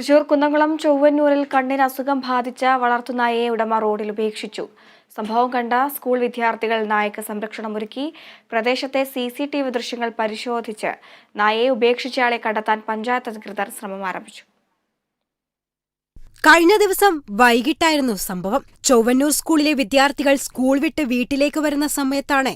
തൃശൂർ കുന്നംകുളം ചൊവ്വന്നൂരിൽ കണ്ണിന് അസുഖം ബാധിച്ച വളർത്തുനായയെ ഉടമ റോഡിൽ ഉപേക്ഷിച്ചു. സംഭവം കണ്ട സ്കൂൾ വിദ്യാർത്ഥികൾ നായക്ക് സംരക്ഷണം ഒരുക്കി. പ്രദേശത്തെ സി സി ടി വി ദൃശ്യങ്ങൾ പരിശോധിച്ച് നായയെ ഉപേക്ഷിച്ചയാളെ കണ്ടെത്താൻ പഞ്ചായത്ത് അധികൃതർ ശ്രമം ആരംഭിച്ചു. കഴിഞ്ഞ ദിവസം വൈകിട്ടായിരുന്നു സംഭവം. ചൊവ്വന്നൂർ സ്കൂളിലെ വിദ്യാർത്ഥികൾ സ്കൂൾ വിട്ട് വീട്ടിലേക്ക് വരുന്ന സമയത്താണ്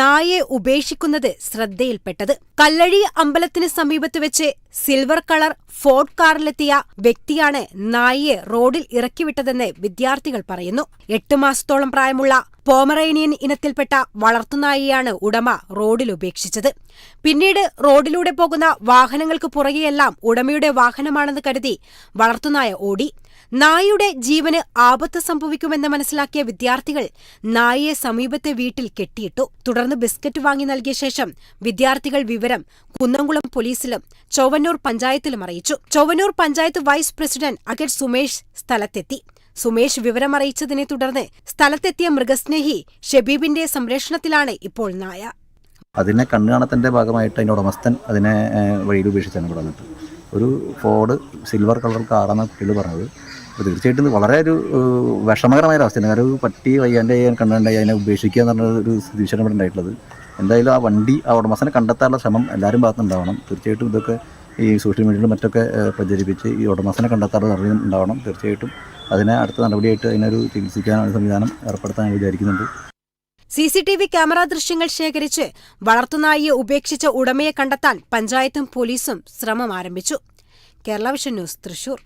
നായയെ ഉപേക്ഷിക്കുന്നത് ശ്രദ്ധയിൽപ്പെട്ടത്. കല്ലഴി അമ്പലത്തിന് സമീപത്ത് വെച്ച് സിൽവർ കളർ ഫോർഡ് കാറിലെത്തിയ വ്യക്തിയാണ് നായിയെ റോഡിൽ ഇറക്കിവിട്ടതെന്ന് വിദ്യാർത്ഥികൾ പറയുന്നു. എട്ട് മാസത്തോളം പ്രായമുള്ള പോമറേനിയൻ ഇനത്തിൽപ്പെട്ട വളർത്തുനായിയാണ് ഉടമ റോഡിൽ ഉപേക്ഷിച്ചത്. പിന്നീട് റോഡിലൂടെ പോകുന്ന വാഹനങ്ങൾക്ക് പുറകെയെല്ലാം ഉടമയുടെ വാഹനമാണെന്ന് കരുതി വളർത്തുനായ ഓടി. നായയുടെ ജീവന് ആപത്ത് സംഭവിക്കുമെന്ന് മനസ്സിലാക്കിയ വിദ്യാർത്ഥികൾ നായയെ സമീപത്തെ വീട്ടിൽ കെട്ടിയിട്ടു. തുടർന്ന് ബിസ്ക്കറ്റ് വാങ്ങി നൽകിയ ശേഷം വിദ്യാർത്ഥികൾ വിവരം കുന്നംകുളം പോലീസിലും ചൊവ്വന്നൂർ പഞ്ചായത്തിലും അറിയിച്ചു. ചൊവ്വന്നൂർ പഞ്ചായത്ത് വൈസ് പ്രസിഡന്റ് അഖിൽ സുമേഷ് സ്ഥലത്തെത്തി. സുമേഷ് വിവരമറിയിച്ചതിനെ തുടർന്ന് സ്ഥലത്തെത്തിയ മൃഗസ്നേഹി ഷബീബിന്റെ സംരക്ഷണത്തിലാണ് ഇപ്പോൾ നായ. അതിനെ കണ്ണുകാണത്തിന്റെ ഭാഗമായിട്ട് അതിന്റെ ഉടമസ്ഥൻ അതിനെ വഴിയിൽ ഉപേക്ഷിച്ചാണ് ഇവിടെ വന്നിട്ട് ഒരു ഫോർഡ് സിൽവർ കളർ കാറാണ് കുട്ടികൾ പറഞ്ഞത് അപ്പോൾ തീർച്ചയായിട്ടും ഇത് വളരെ ഒരു വിഷമകരമായ ഒരു അവസ്ഥയാണ്. കാരണം പട്ടി വയ്യാന്റെ കണ്ടുണ്ടായി അതിനെ ഉപേക്ഷിക്കുക എന്ന് പറഞ്ഞ ഒരു സ്ഥിതിവിശേഷം ഇവിടെ ഉണ്ടായിട്ടുള്ളത്. എന്തായാലും ആ വണ്ടി ആ ഉടമസ്ഥനെ കണ്ടെത്താനുള്ള ശ്രമം എല്ലാവരും ഭാഗത്തുണ്ടാവണം തീർച്ചയായിട്ടും ഇതൊക്കെ ഈ സോഷ്യൽ മീഡിയയിലും മറ്റൊക്കെ പ്രചരിപ്പിച്ച് ഈ ഉടമസ്ഥനെ കണ്ടെത്താനുള്ള അറിവ് ഉണ്ടാവണം. തീർച്ചയായിട്ടും അതിനെ അടുത്ത നടപടിയായിട്ട് അതിനൊരു ചികിത്സിക്കാനുള്ള സംവിധാനം ഏർപ്പെടുത്താൻ വിചാരിക്കുന്നുണ്ട്. C C T V camera ദൃശ്യങ്ങൾ ശേഖരിച്ച് വളർത്തുനായിയെ ഉപേക്ഷിച്ച ഉടമയെ കണ്ടെത്താൻ പഞ്ചായത്തും പോലീസും ശ്രമം ആരംഭിച്ചു. Kerala vision news Thrissur.